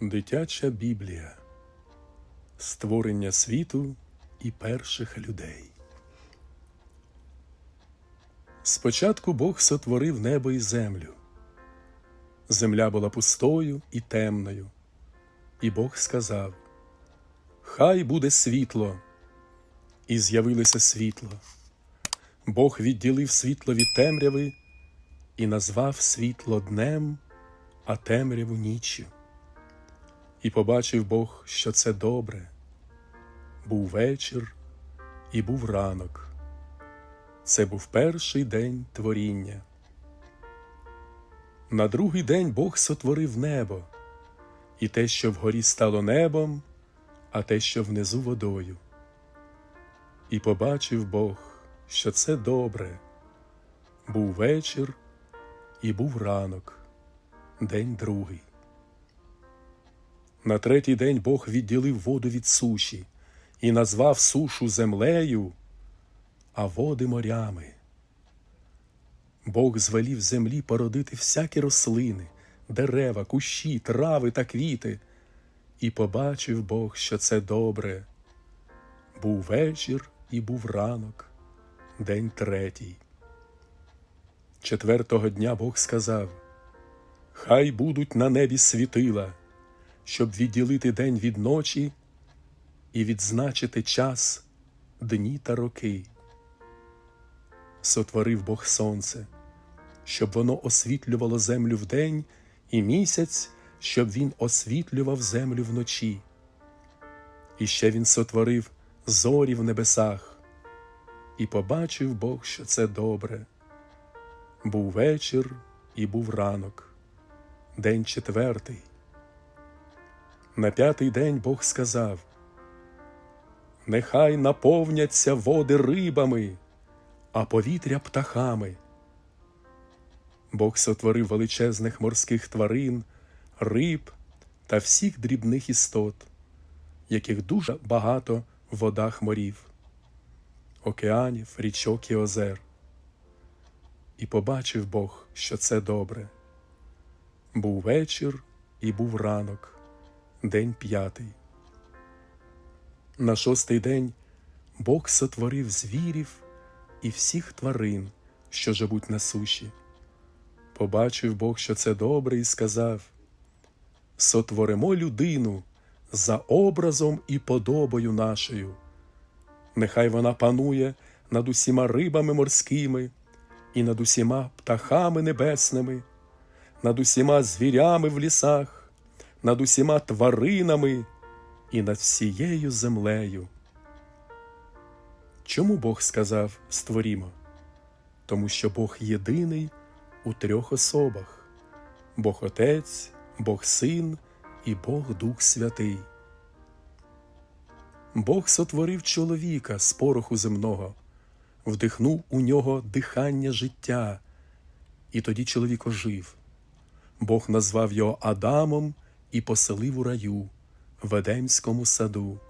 Дитяча Біблія Створення світу і перших людей. Спочатку Бог сотворив небо і землю. Земля була пустою і темною. І Бог сказав: Хай буде світло. І з'явилося світло. Бог відділив світло від темряви і назвав світло днем, а темряву ніччю. І побачив Бог, що це добре. Був вечір і був ранок. Це був перший день творіння. На другий день Бог сотворив небо, і те, що вгорі стало небом, а те, що внизу водою. І побачив Бог, що це добре. Був вечір і був ранок, день другий. На третій день Бог відділив воду від суші і назвав сушу землею, а води морями. Бог звелів землі породити всякі рослини, дерева, кущі, трави та квіти, і побачив Бог, що це добре. Був вечір і був ранок, день третій. Четвертого дня Бог сказав: Хай будуть на небі світила щоб відділити день від ночі і відзначити час, дні та роки. Сотворив Бог сонце, щоб воно освітлювало землю вдень, і місяць, щоб він освітлював землю вночі. І ще він сотворив зорі в небесах, і побачив Бог, що це добре. Був вечір і був ранок, день четвертий. На п'ятий день Бог сказав: Нехай наповняться води рибами, а повітря птахами. Бог сотворив величезних морських тварин, риб та всіх дрібних істот, яких дуже багато в водах морів, океанів, річок і озер. І побачив Бог, що це добре. Був вечір і був ранок. День п'ятий. На шостий день Бог сотворив звірів і всіх тварин, що живуть на суші. Побачив Бог, що це добре, і сказав: Сотворимо людину за образом і подобою нашою. Нехай вона панує над усіма рибами морськими, і над усіма птахами небесними, над усіма звірями в лісах над усіма тваринами і над всією землею. Чому Бог сказав створімо? Тому що Бог єдиний у трьох особах Бог Отець, Бог Син і Бог Дух Святий. Бог сотворив чоловіка з пороху земного, вдихнув у нього дихання життя, і тоді чоловік ожив. Бог назвав його Адамом і поселив у раю в Едемському саду.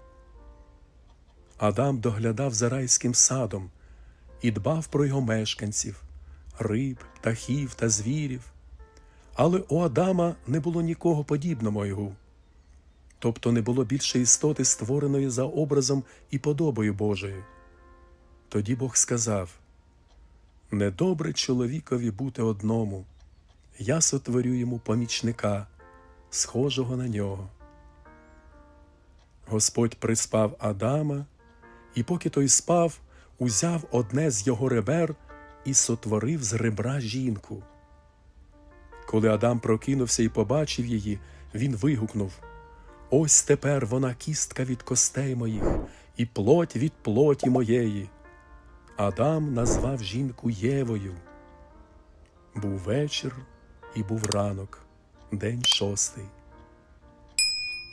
Адам доглядав за райським садом і дбав про його мешканців, риб, птахів та звірів. Але у Адама не було нікого подібного його, тобто не було більше істоти, створеної за образом і подобою Божою. Тоді Бог сказав: Недобре чоловікові бути одному, я сотворю йому помічника, схожого на нього. Господь приспав Адама, і поки той спав, узяв одне з його ребер і сотворив з ребра жінку. Коли Адам прокинувся і побачив її, він вигукнув Ось тепер вона кістка від костей моїх і плоть від плоті моєї. Адам назвав жінку Євою. Був вечір і був ранок день шостий.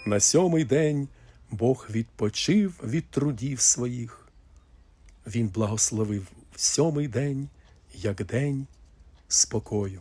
На сьомий день Бог відпочив від трудів своїх. Він благословив сьомий день, як день спокою.